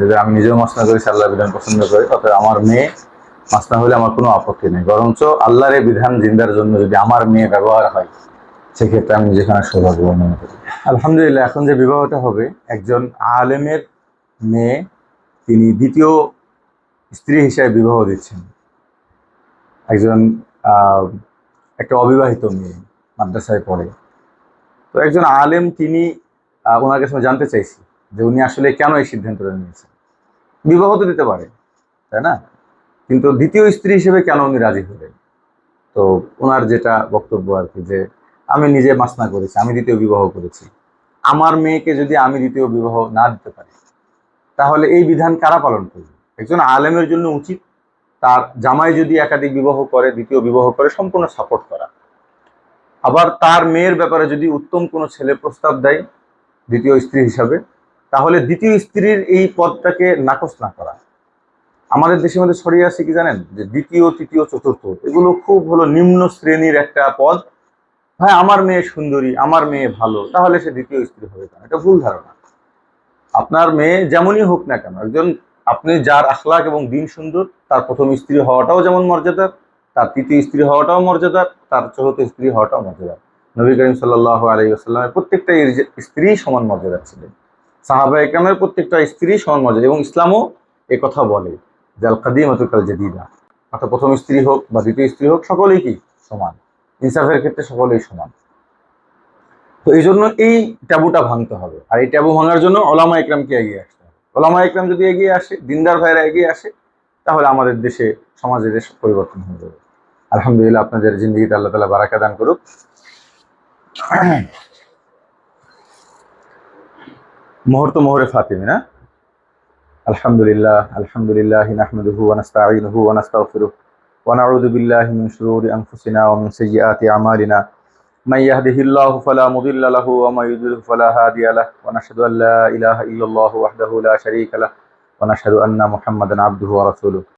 যদি আমি নিজেও মাসনা করি আল্লাহ বিধান পছন্দ করি তবে আমার মেয়ে মাসনা হলে আমার কোনো আপত্তি নেই। বরঞ্চ আল্লাহর বিধান জিন্দার জন্য যদি আমার মেয়ে ব্যবহার হয়, সেক্ষেত্রে আমি যেখানে সৌভাগ্য মনে করি। আলহামদুলিল্লাহ, এখন যে বিবাহটা হবে, একজন আলেমের মেয়ে, তিনি দ্বিতীয় স্ত্রী হিসেবে বিবাহ দিচ্ছেন। একজন একটা অবিবাহিত মেয়ে মাদ্রাসায় পড়ে। তো একজন আলেম, তিনি ওনার কাছে জানতে চাইছি যে উনি আসলে কেন এই সিদ্ধান্তটা নিয়েছেন? বিবাহ তো দিতে পারে, তাই না? কিন্তু দ্বিতীয় স্ত্রী হিসেবে কেন উনি রাজি হলেন? তো ওনার যেটা বক্তব্য আর কি, যে আমি নিজে মাসনা করেছি, আমি দ্বিতীয় বিবাহ করেছি। আমার মেয়েকে যদি আমি দ্বিতীয় বিবাহ না দিতে পারি, তাহলে এই বিধান কারা পালন করবে? একজন আলেমের জন্য উচিত, তার জামাই যদি একাধিক বিবাহ করে, দ্বিতীয় বিবাহ করে, সম্পূর্ণ সাপোর্ট করা। আবার তার মেয়ের ব্যাপারে যদি উত্তম কোনো ছেলে প্রস্তাব দেয়, দ্বিতীয় স্ত্রী হিসাবে তাহলে দ্বিতীয় স্ত্রীর এই পদটাকে নাকচ না করা। আমাদের দেশের মধ্যে ছড়িয়ে আছে কি জানেন? যে দ্বিতীয়, তৃতীয়, চতুর্থ। এগুলো খুব হলো নিম্ন শ্রেণির একটা পদ। ভাই, আমার মেয়ে সুন্দরী, আমার মেয়ে ভালো, তাহলে সে দ্বিতীয় স্ত্রী হবে কেন? এটা ভুল ধারণা। আপনার মেয়ে যেমনই হোক না কেন, একজন আপনি যার আখলাক এবং দিন সুন্দর, তার প্রথম স্ত্রী হওয়াটাও যেমন মর্যাদার, তার তৃতীয় স্ত্রী হওয়াটাও মর্যাদার, তার চতুর্থ স্ত্রী হওয়াটাও মর্যাদার। নবী করিম সাল্লাহ আলী আসসালামের প্রত্যেকটা স্ত্রী সমান মর্যাদা ছিলেন। সাহাবা একরামের প্রত্যেকটা স্ত্রী সমান এবং ইসলামও কথা বলে জাল কাদিম অতুকাল জেদিদা। অর্থাৎ প্রথম স্ত্রী হোক বা দ্বিতীয় স্ত্রী হোক, সকলেই কি সমান? ইনসাফের ক্ষেত্রে সকলেই সমান। তো এই জন্য এই ট্যাবুটা ভাঙতে হবে। আর এই ট্যাবু ভাঙার জন্য ওলামা একরামকে এগিয়ে আসতে হবে। ওলামা একরাম যদি এগিয়ে আসে, দিনদার ভাইরা এগিয়ে আসে, তাহলে আমাদের দেশে, সমাজে দেশ পরিবর্তন হয়ে যাবে। আলহামদুলিল্লাহ আপনাদের জিন্দগিতে আল্লাহ তালা বারাকা দান করুক। مهر মুহূর্ত মুহূর্তে الحمد لله الحمد لله نحمده ونستعينه ونستغفره ونعوذ بالله من شرور أنفسنا ومن سيئات أعمالنا. من يهده الله فلا مضل له ومن يضلل فلا هادي له. ونشهد أن لا إله إلا الله وحده لا شريك له. ونشهد أن محمدا عبده ورسوله.